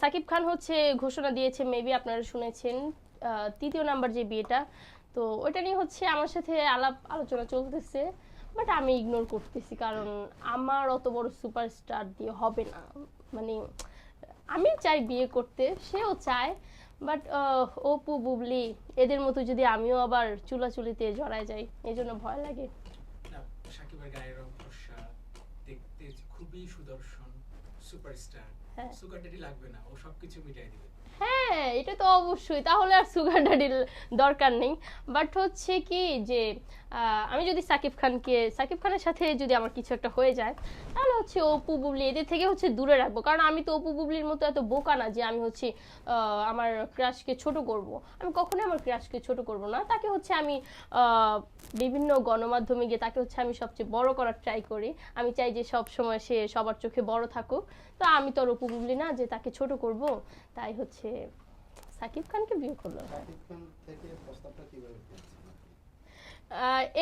সাকিব খান হচ্ছে ঘোষণা দিয়েছে মেবি আপনারা শুনেছেন তৃতীয় নাম্বার যে বিয়েটা। তো ওইটা নিয়ে হচ্ছে আমার সাথে আলাপ আলোচনা চলতেছে বাট আমি ইগনোর করতেছি, কারণ আমার অত বড় সুপারস্টার দিয়ে হবে না। মানে আমি চাই বিয়ে করতে, সেও চায় বাট অপু, বুবলি, এদের মতো যদি আমিও আবার চুলাচুলিতে জড়ায় যাই, এই জন্য ভয় লাগে। সাকিবের গায়ের রং দেখতে খুবই সুদর্শন সুপারস্টার হ্যাঁ। সুগার ড্যাডি লাগবে না ও সবকিছু মিটাই দিবে হ্যাঁ এটা তো অবশ্যই। তাহলে আর সুগার ড্যাডির দরকার নেই। বাট হচ্ছে কি যে আমি যদি সাকিব খানকে, সাকিব খানের সাথে যদি আমার কিছু একটা হয়ে যায়, তাহলে হচ্ছে অপু বুবলি এদের থেকে হচ্ছে দূরে রাখব। কারণ আমি তো অপু বুবলির মতো এত বোকা না যে আমি হচ্ছে আমার ক্রাশকে ছোট করব। আমি কখনোই আমার ক্রাশকে ছোট করব না। তাকে হচ্ছে আমি বিভিন্ন গণমাধ্যমে গিয়ে তাকে হচ্ছে আমি সবচেয়ে বড় করার ট্রাই করি। আমি চাই যে সব সময় সে সবার চোখে বড় থাকুক। তো আমি তো আর অপু বুবলি না যে তাকে ছোট করব। তাই হচ্ছে সাকিব খানকে বিয়ে করল। শাকিব খান থেকে প্রস্তাবটা কীভাবে পেয়েছেন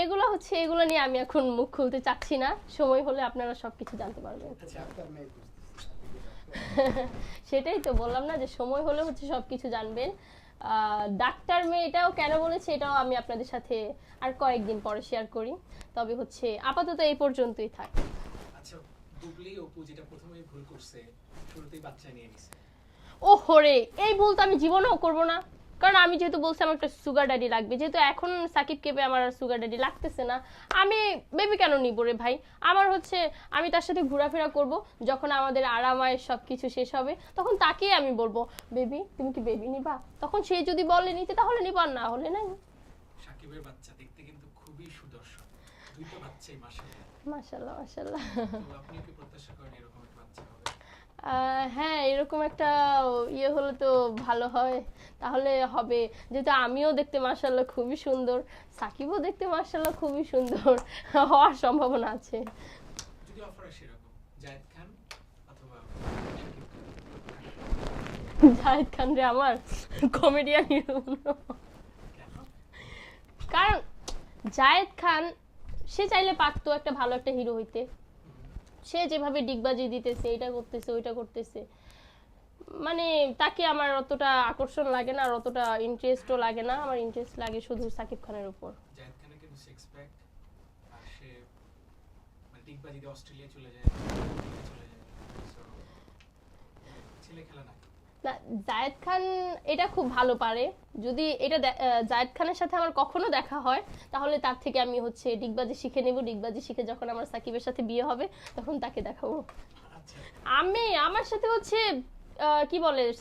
এগুলো হচ্ছে এগুলো নিয়ে আমি এখন মুখ খুলতে চাচ্ছি না। সময় হলে আপনারা সবকিছু জানতে পারবেন। ডাক্তার। সেটাই তো বললাম না যে সময় হলে হচ্ছে সবকিছু জানবেন। ডাক্তার মেয়ে এটাও কেন বলেছে এটাও আমি আপনাদের সাথে আর কয়েকদিন পরে শেয়ার করি। তবে হচ্ছে আপাতত এই পর্যন্তই থাক। আচ্ছা বুবলি অপু যেটা প্রথমেই ভুল করছে শুরুতেই বাচ্চা নিয়ে নিছে। হরে এই ভুল তো আমি জীবনেও করব না। কারণ আমি যেহেতু বলছি আমার একটা সুগার ড্যাডি লাগবে যেহেতু এখন সাকিব কেবে আমার সুগার ড্যাডি লাগতেছে না আমি বেবি কেন নিব রে ভাই? আমার হচ্ছে আমি তার সাথে ঘোরাফেরা করব যখন আমাদের আরামায়ের সব কিছু শেষ হবে তখন তাকেই আমি বলব বেবি তুমি কি বেবি নিবা? তখন সে যদি বলে নিতে তাহলে নিবা না হলে নাই। সাকিবের বাচ্চা দেখতে কিন্তু খুবই সুদর্শন। দুইটা বাচ্চাই মাসাল্লাহ মাশাল্লাহ মাশাল্লাহ তো আপনিও কি প্রত্যাশা করেন এরকম একটা বাচ্চা হ্যাঁ এরকম একটা ইয়ে হলে তো ভালো হয়। তাহলে হবে। যেহেতু আমিও দেখতে মার্শাল্লাহ খুবই সুন্দর সাকিবও দেখতে মার্শাল্লাহ খুবই সুন্দর হওয়ার সম্ভাবনা আছে। জাহেদ খান রে আমার কমেডিয়ান হিরো কারণ জায়েদ খান সে চাইলে পারতো একটা ভালো একটা হিরো হইতে। সে যেভাবে ডিগবাজি দিতেছে, এটা করতেছে, ওইটা করতেছে। মানে তাকে আমার অতটা আকর্ষণ লাগে না আর অতটা ইন্টারেস্টও লাগে না। আমার ইন্টারেস্ট লাগে শুধু সাকিব খানের উপর। মানে অস্ট্রেলিয়া চলে যায় চলে যায়। ছেলে খেলা না। জায়েদ খান এটা খুব ভালো পারে। যদি এটা জায়েদ খানের সাথে আমার কখনো দেখা হয় তাহলে তার থেকে আমি হচ্ছে ডিগবাজি শিখে নেব। ডিগবাজি শিখে যখন আমার সাকিবের সাথে বিয়ে হবে তখন তাকে দেখাবো। আচ্ছা। আমি আমার সাথে হচ্ছে আহ, কি বলে?